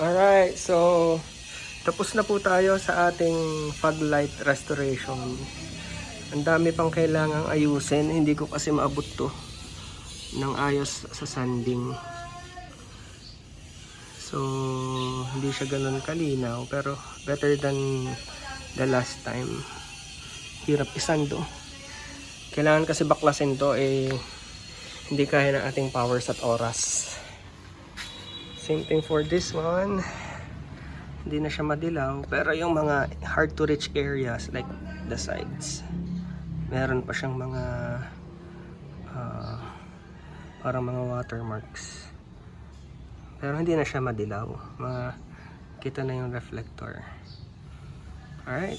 Alright, so tapos na po tayo sa ating fog light restoration. Ang dami pang kailangang ayusin. Hindi ko kasi maabot to ng ayos sa sanding. So, hindi siya ganun kalinaw. Pero, better than the last time. Hirap isando. Kailangan kasi baklasin to eh hindi kaya ng ating powers at oras. Same thing for this one. Hindi na siya madilaw. Pero yung mga hard to reach areas like the sides, meron pa siyang mga ah, parang mga watermarks. Pero hindi na siya madilaw. Mga kita na yung reflector. Alright.